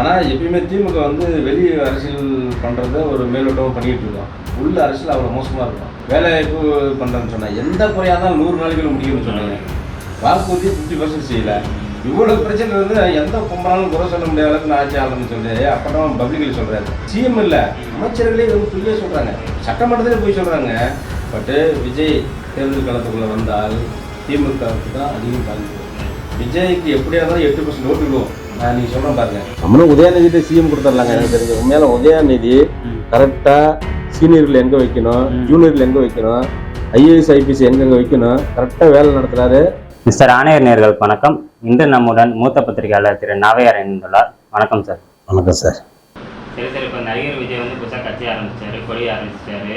ஆனால் எப்பயுமே திமுக வந்து வெளி அரசியல் பண்ணுறத ஒரு மேலோட்டமாக பண்ணிகிட்டு இருக்கோம். உள்ள அரசியல் அவ்வளோ மோசமாக இருக்கும். வேலைவாய்ப்பு பண்ணுறேன்னு சொன்னேன் எந்த குறையாக இருந்தாலும் நூறு நாளைக்குள்ள முடியும்னு சொன்னாங்க. வாக்குறுதி ஃபிஃப்டி பர்சன்ட் செய்யலை. இவ்வளோ பிரச்சனை வந்து எந்த கும்பலாலும் குறை சொல்ல முடியாத அளவுக்கு நான் ஆட்சி ஆளணும்னு சொல்லி அப்புறம் பப்ளிக்கில் சொல்கிறாரு சிஎம் இல்லை. அமைச்சர்களே வந்து பொய்யா சொல்கிறாங்க சட்டமன்றத்திலே போய் சொல்கிறாங்க பட்டு விஜய் தேர்தல் காலத்துக்குள்ளே வந்தால் திமுகவுக்கு தான் அதிகம் பாதிப்பு. விஜய்க்கு எப்படியா இருந்தாலும் எட்டு பர்சன்ட் ஓட்டு விடுவோம் நீங்கள் சொல்கிறேன் பாருங்க. நம்மளும் உதயாநிதிட்டு சிஎம் கொடுத்துடலாங்க எனக்கு தெரிஞ்ச. உண்மையில உதயாநிதி கரெக்டாக சீனியர்கள் எங்கே வைக்கணும் ஜூனியர்கள் எங்கே வைக்கணும் ஐஏஎஸ் ஐபிஎஸ் எங்கெங்கே வைக்கணும் கரெக்டாக வேலை நடத்துகிறாரு மிஸ்டர் ஆணையர் நேர்களுக்கு வணக்கம். இன்று நம்முடன் மூத்த பத்திரிகையாளர் திரு நாவையார் இணைந்துள்ளார். வணக்கம் சார். வணக்கம் சார். சரி சார் இப்போ நடிகர் விஜய் வந்து புதுசாக கட்சி ஆரம்பிச்சாரு கொடி ஆரம்பிச்சாரு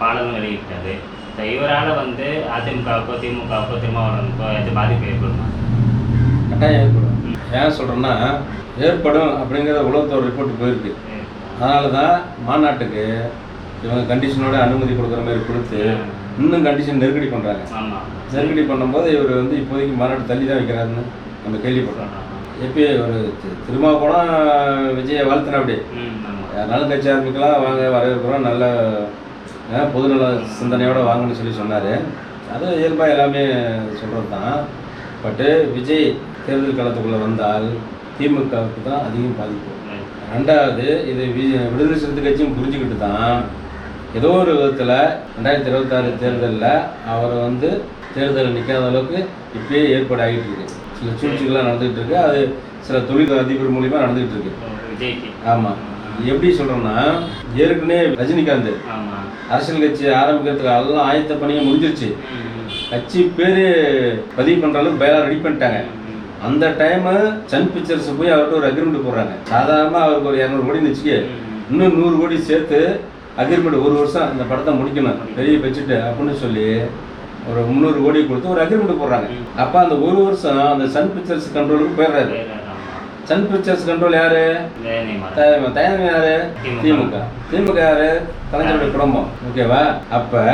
பாடலும் வெளியிட்டாரு. ஸோ இவரால் வந்து அதிமுகவுக்கோ திமுகவுக்கோ திருமாவளவனுக்கோ எது பாதிப்பு ஏற்படுமா? கட்டாயம் ஏற்படும். ஏன் சொல்கிறேன்னா ஏற்படும் அப்படிங்கிற உலகத்தோட ரிப்போர்ட் போயிருக்கு. அதனால தான் மாநாட்டுக்கு இவங்க கண்டிஷனோட அனுமதி கொடுக்குற மாதிரி கொடுத்து இன்னும் கண்டிஷன் நெருக்கடி பண்ணுறாங்க நெருக்கடி பண்ணும்போது இவர் வந்து இப்போதைக்கு மாநாடு தள்ளி தான் வைக்கிறாருன்னு நம்ம கேள்விப்படுறோம் எப்போ ஒரு திரும்ப போனால் விஜயை வாழ்த்தினா அப்படி யாருனாலும் கட்சி ஆரம்பிக்கலாம் வாங்க வரவேற்கிறோம் நல்ல பொதுநல சிந்தனையோட வாங்கன்னு சொல்லி சொன்னார். அது இயல்பாக எல்லாமே சொல்கிறது தான் பட்டு விஜய் தேர்தல் களத்துக்குள்ளே வந்தால் திமுகவுக்கு தான் அதிகம் பாதிப்பு. ரெண்டாவது இது விடுதலை சிறுத்தை கட்சியும் புரிஞ்சுக்கிட்டு தான் ஏதோ ஒரு விதத்தில் ரெண்டாயிரத்தி இருபத்தாறு தேர்தலில் அவரை வந்து தேர்தலில் நிற்காத அளவுக்கு இப்பயே ஏற்பாடு ஆகிட்டு இருக்கு. சில சூழ்ச்சிகள்லாம் நடந்துகிட்டு இருக்கு. அது சில தொழில் அதிபர் மூலியமாக நடந்துகிட்டு இருக்கு. ஆமாம் எப்படி சொல்கிறோன்னா ஏற்கனவே ரஜினிகாந்த் அரசியல் கட்சி ஆரம்பிக்கிறதுக்கு எல்லாம் ஆயத்த பணியை முடிஞ்சிருச்சு. கட்சி பேர் பதிவு பண்ணுற அளவுக்கு பயலாக ரெடி பண்ணிட்டாங்க. அந்த டைமு சன் பிக்சர்ஸ் போய் அவர்கிட்ட ஒரு அக்ரிமெண்ட் போடுறாங்க. சாதாரணமாக அவருக்கு ஒரு இரநூறு கோடி வச்சுக்க இன்னும் நூறு கோடி சேர்த்து அக்ரிமெண்ட் ஒரு வருஷம் இந்த படத்தை முடிக்கணும். பெரிய வச்சுட்டு அப்படின்னு சொல்லி ஒரு முந்நூறு கோடி கொடுத்து ஒரு அக்ரிமெண்ட் போடுறாங்க. அப்போ அந்த ஒரு வருஷம் அந்த சன் பிக்சர்ஸ் கண்ட்ரோலுக்கு போயிடுறாரு. சன் பிக்சர்ஸ் கண்ட்ரோல் யாரு? த- தயாரிப்பு யாரு? திமுக. திமுக. யாரு? கலைஞருடைய குடும்பம். ஓகேவா அப்ப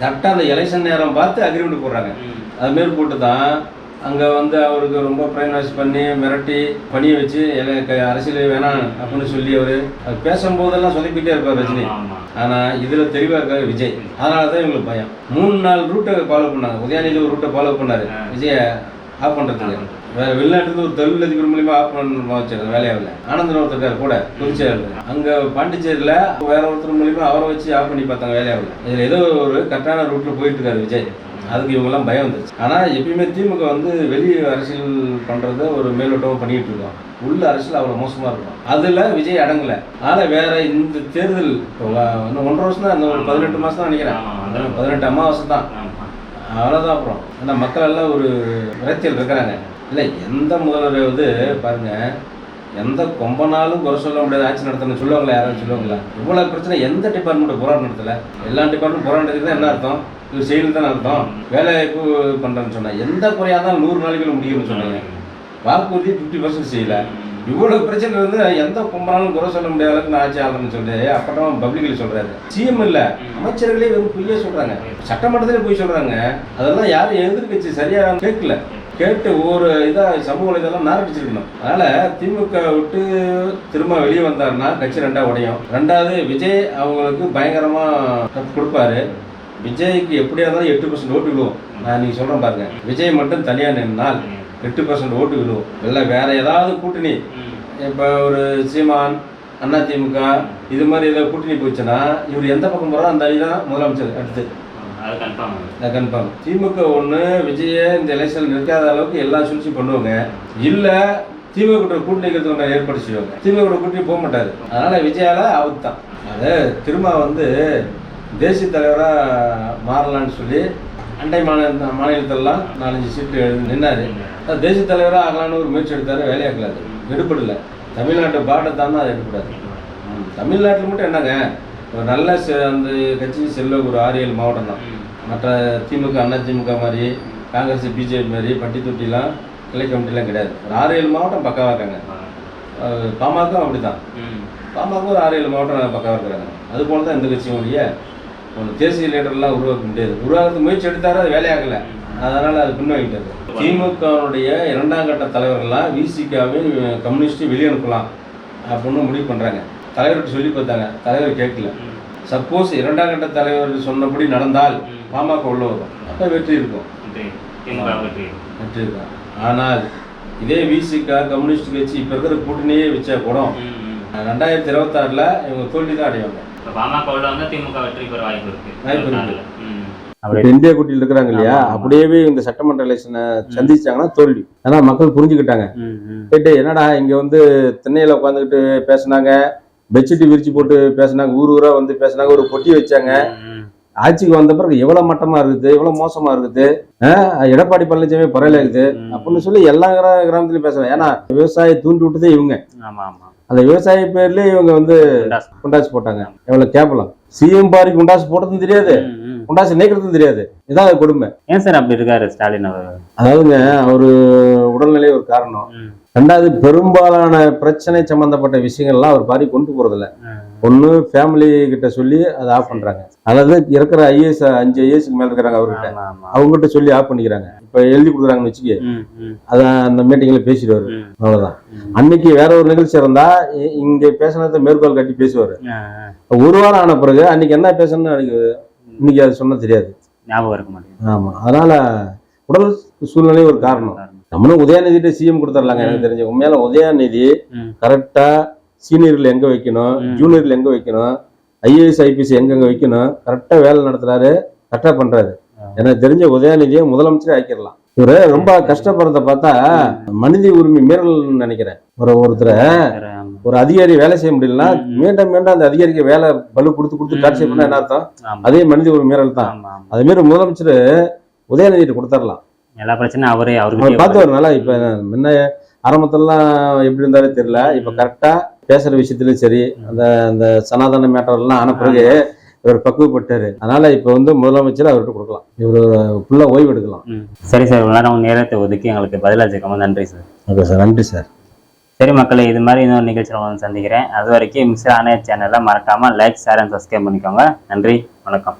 கரெக்டா அந்த எலெக்ஷன் நேரம் பார்த்து அக்ரிமெண்ட் போடுறாங்க. அது மாரி போட்டு தான் அங்க வந்து அவருக்கு ரொம்ப பிரைன் வாஷ் பண்ணி மிரட்டி பணிய வச்சு அரசியல் வேணாம் அப்படின்னு சொல்லி அவரு பேசும்போதெல்லாம் சொல்லிக்கிட்டே இருப்பார் ரஜினி. ஆமாம் ஆனா இதுல தெளிவா இருக்காரு விஜய். அதனால தான் இவங்களுக்கு பயம். மூணு நாலு ரூட்டை ஃபாலோ பண்ணாங்க. உதயாநிதி ஒரு ரூட்டை ஃபாலோ பண்ணாரு. விஜய ஆஃப் பண்றதுக்கு. வேற வெளிநாட்டுல ஒரு தொழில் அதிபர் மூலியமா ஆஃப் பண்ண வச்சாங்க வேலையாவில் ஆனந்தன் ஒருத்தர் கூட புதுச்சேரியில். அங்க பாண்டிச்சேரியில வேற ஒருத்தர் மூலியமா அவரை வச்சு ஆஃப் பண்ணி பார்த்தாங்க வேலையாவில் இதுல ஏதோ ஒரு கரெக்டான ரூட்ல போயிட்டு இருக்காரு விஜய். அதுக்கு இவங்கெல்லாம் பயம் வந்துச்சு ஆனா எப்பயுமே திமுக வந்து வெளி அரசியல் பண்றத ஒரு மேலோட்டமா பண்ணிட்டு இருக்கோம். உள்ள அரசியல் அவ்வளவு மோசமா இருக்கும். அதுல விஜய் அடங்கல. அதனால வேற இந்த தேர்தல் இன்னும் ஒன்றரை வருஷம் தான் இந்த ஒரு பதினெட்டு மாசம் தான் நினைக்கிறேன். பதினெட்டு அமாவாசை தான். அவ்வளோதான் அப்புறம். ஏன்னா மக்கள் எல்லாம் ஒரு விரக்தியில் இருக்கிறாங்க. இல்லை எந்த முதல்வர் வந்து பாருங்க எந்த கொம்பனாலும் குறை சொல்ல முடியாத ஆட்சி நடத்தணும்னு சொல்லுவாங்களா யாராவது சொல்லுவாங்களா? இவ்வளோ பிரச்சனை எந்த டிபார்ட்மெண்ட் போராட்டம் நடத்தல? எல்லா டிபார்ட்மெண்ட் போராட்டம் நடத்தி என்ன அர்த்தம்? இது செய்யணும் தான் அர்த்தம்? வேலை வாய்ப்பு பண்ணுறேன்னு சொன்னேன் எந்த குறையாக தான் நூறு நாளைக்குள்ள முடியும்னு சொன்னாங்க. வாக்குறுதி ஃபிஃப்டி பர்சன்ட் செய்யலை. இவ்வளோ பிரச்சனை வந்து எந்த கும்பனாலும் குறை சொல்ல முடியாத அளவுக்கு நான் ஆட்சி ஆகணும்னு சொல்லி அப்புறம் பப்ளிக்கில் சொல்கிறாரு சிஎம் இல்லை. அமைச்சர்களே வெறும் பொய்யே சொல்கிறாங்க சட்டமன்றத்திலே போய் சொல்கிறாங்க அதெல்லாம் யாரும் எதிர்க்கட்சி சரியாக கேட்கல. கேட்டு ஒவ்வொரு இதாக சமூக இதெல்லாம் நாரடிச்சிருக்கணும். அதனால திமுக விட்டு திரும்ப வெளியே வந்தாருன்னா கட்சி ரெண்டா உடையும். ரெண்டாவது விஜய் அவங்களுக்கு பயங்கரமா கப்பு கொடுப்பாரு. விஜய்க்கு எப்படியா இருந்தாலும் எட்டு பர்சன்ட் ஓட்டு விழுவும். நான் நீங்க சொல்றேன் பாருங்க. விஜய் மட்டும் தனியா நின்னால் எட்டு பர்சன்ட் ஓட்டு விழுவும். இல்லை வேற ஏதாவது கூட்டணி. இப்போ ஒரு சீமான் அண்ணா திமுக இது மாதிரி ஏதாவது கூட்டணி போச்சுன்னா இவர் எந்த பக்கம் போகிறோம் அந்த அணி தான் முதலமைச்சர் அடுத்து. அது கன்ஃபார்ம் திமுக ஒன்று விஜய இந்த எலெக்ஷன் நிற்காத அளவுக்கு எல்லா சூழ்ச்சியும் பண்ணுவாங்க. இல்லை திமுக கூட கூட்டணி வைக்கிறதுக்கு ஒன்று ஏற்பாடு செய்வாங்க திமுக கூட கூட்டணி போக மாட்டாரு. அதனால விஜயால ஆபத்து தான். அது திரும்ப வந்து தேசிய தலைவராக மாறலான்னு சொல்லி அண்டை மாநில மாநிலத்திலலாம் நாலஞ்சு சீட்டு நின்னாரு. தேசிய தலைவராக ஆகலான்னு ஒரு முயற்சி எடுத்தாரு வேலையாக்கல அது. எடுப்படல தமிழ்நாட்டு பாட்டை தானே அது எடுக்கூடாது தமிழ்நாட்டில் மட்டும் என்னங்க? நல்ல செ- அந்த கட்சி செல்ல ஒரு ஆறு ஏழு மாவட்டம் தான் மற்ற திமுக அண்ணா திமுக மாதிரி காங்கிரஸ் பிஜேபி மாதிரி பட்டி தொட்டிலாம் கிளை கமிட்டிலாம் கிடையாது. ஒரு ஆறு ஏழு மாவட்டம் பக்காவாக இருக்காங்க. அஹ் பாமக அப்படி தான் பாமக ஒரு ஆறு ஏழு மாவட்டம் பக்காவாக இருக்கிறாங்க. அது போல தான் இந்த கட்சியும் ஒழிய ஒன்று தேசிய லீடர்லாம் உருவாக்க முடியாது. உருவாக்க முயற்சி எடுத்தாரு அது வேலையாகலை. அதனால் அது பின்வாங்கிட்டாரு திமுகவுடைய இரண்டாம் கட்ட தலைவர்கள்லாம் விசிகாவையும் கம்யூனிஸ்ட்டையும் வெளியே அனுப்பலாம் அப்படின்னு முடிவு பண்ணுறாங்க தலைவர்கிட்ட சொல்லி பார்த்தாங்க தலைவர் கேட்கல. சப்போஸ் இரண்டாம் கட்ட தலைவர் சொன்னபடி நடந்தால். பாமக உள்ள வரும். அப்போ வெற்றி இருக்கும். வெற்றி. இருக்கும். ஆனால் இதே விசிகா கம்யூனிஸ்ட் கட்சி இப்போ இருக்கிற கூட்டணியே வச்சா கூட ம், ம். ரெண்டாயிரத்தி இருபத்தாறில் இவங்க தோல்வி தான் அடைவாங்க. இந்தியா கூட்டியில் இருக்கிறாங்க இல்லையா. அப்படியே இந்த சட்டமன்ற எலெக்ஷனை சந்திச்சாங்கன்னா தோல்வி. ஆனா மக்கள் புரிஞ்சுக்கிட்டாங்க. என்னடா இங்க வந்து திண்ணையில உட்காந்துக்கிட்டு பேசுனாங்க? பெட்ஷீட் விரிச்சு போட்டு பேசுனாங்க ஊர் ஊரா வந்து பேசுனாங்க ஒரு பொட்டி வச்சாங்க. ஆட்சிக்கு வந்த பிறகு எவ்வளவு மட்டமா இருக்குது எவ்வளவு மோசமா இருக்குது எடப்பாடி பழனிசாமி பரவாயில்ல இருக்குது. அப்படின்னு சொல்லி எல்லா கிரா- கிராமத்துலயும் பேசுறாங்க. ஏன்னா விவசாய தூண்டி விட்டதே இவங்க. அந்த விவசாய பேர்லயே இவங்க வந்து. குண்டாசு. போட்டாங்க. எவ்வளவு கேட்கலாம் சிஎம் பாரிக்கு குண்டாசு போட்டதும் தெரியாது. ம், ம். குண்டாசு நீக்கிறதும் தெரியாது. இதான் கொடுமை. ஏன் சார் அப்படி இருக்காரு ஸ்டாலின் அவர்? அதாவதுங்க அவரு உடல்நிலை ஒரு காரணம். ரெண்டாவது பெரும்பாலான பிரச்சனை சம்பந்தப்பட்ட விஷயங்கள்லாம் அவர் பாரி கொண்டு போறதில்ல. ஒண்ணு ஃபேமிலி கிட்ட சொல்லி அதை ஆஃப் பண்றாங்க. அல்லது இருக்கிற ஐஏஎஸ் அஞ்சு ஐஏஎஸ்க்கு மேல இருக்கிறாங்க அவர்கிட்ட. அவங்ககிட்ட சொல்லி ஆஃப் பண்ணிக்கிறாங்க. இப்ப எழுதி கொடுக்குறாங்கன்னு வச்சுக்க. ம், ம், அதை அந்த மீட்டிங்ல பேசிடுவாரு. அவ்வளவுதான். அன்னைக்கு வேற ஒரு நிகழ்ச்சி இருந்தா இங்க பேசினதை மேற்கோள் கட்டி பேசுவாரு. ஒரு வாரம் ஆன பிறகு அன்னைக்கு என்ன பேசணும்னு எனக்கு இன்னைக்கு அது சொன்ன தெரியாது. ஞாபகம் இருக்க மாட்டேங்குது. ஆமா. அதனால உடல் சூழ்நிலை ஒரு காரணம். நம்மளும் உதயாநிதிட்டு சிஎம் கொடுத்துடலாங்க எனக்கு தெரிஞ்ச. உண்மையால உதயாநிதி. கரெக்டா சீனியர்ல எங்க வைக்கணும். ஜூனியர்ல எங்க வைக்கணும் ஐஏஎஸ் ஐபிஎஸ் எங்கெங்க வைக்கணும் கரெக்டா வேலை நடத்துறாரு கரெக்டா பண்றாரு. எனக்கு தெரிஞ்ச உதயாநிதியை முதலமைச்சரே ஆக்கிடலாம் இவரு ரொம்ப கஷ்டப்படுறத பார்த்தா மனித உரிமை மீறல்னு நினைக்கிறேன். ஒரு ஒருத்தரை. ஒரு அதிகாரி வேலை செய்ய முடியலன்னா. மீண்டும் மீண்டும் அந்த அதிகாரிக்கு வேலை பலு கொடுத்து கொடுத்து. டார்ச்சர் பண்ணா என்ன அர்த்தம். அதே மனித உரிமை மீறல் தான். அதே மாதிரி முதலமைச்சர் உதயநிதிட்டு கொடுத்துடலாம். எல்லா பிரச்சனையும் அவரே அவர் அவருக்கு பார்த்து வரனால இப்ப முன்ன ஆரம்பத்துலலாம் எப்படி இருந்தாலும் தெரியல. இப்ப கரெக்டா பேசுற விஷயத்துலயும் சரி அந்த அந்த சனாதன மேட்டர் எல்லாம் ஆன பிறகு இவர் பக்குவப்பட்டாரு. அதனால இப்ப வந்து முதலமைச்சர் அவர்கிட்ட கொடுக்கலாம். இவர் ஃபுல்லா ஓய்வு எடுக்கலாம். சரி சார் நேரம் நேரத்தை ஒதுக்கி எங்களுக்கு பதிலாச்சுக்கமா நன்றி சார். ஓகே சார் நன்றி சார். சரி மக்களை இது மாதிரி இன்னொரு நிகழ்ச்சியில் வந்து சந்திக்கிறேன். அது வரைக்கும் மிஸ் ஆணைய சேனலை மறக்காமல் லைக் ஷேர் அண்ட் சப்ஸ்கிரைப் பண்ணிக்கோங்க. நன்றி வணக்கம்.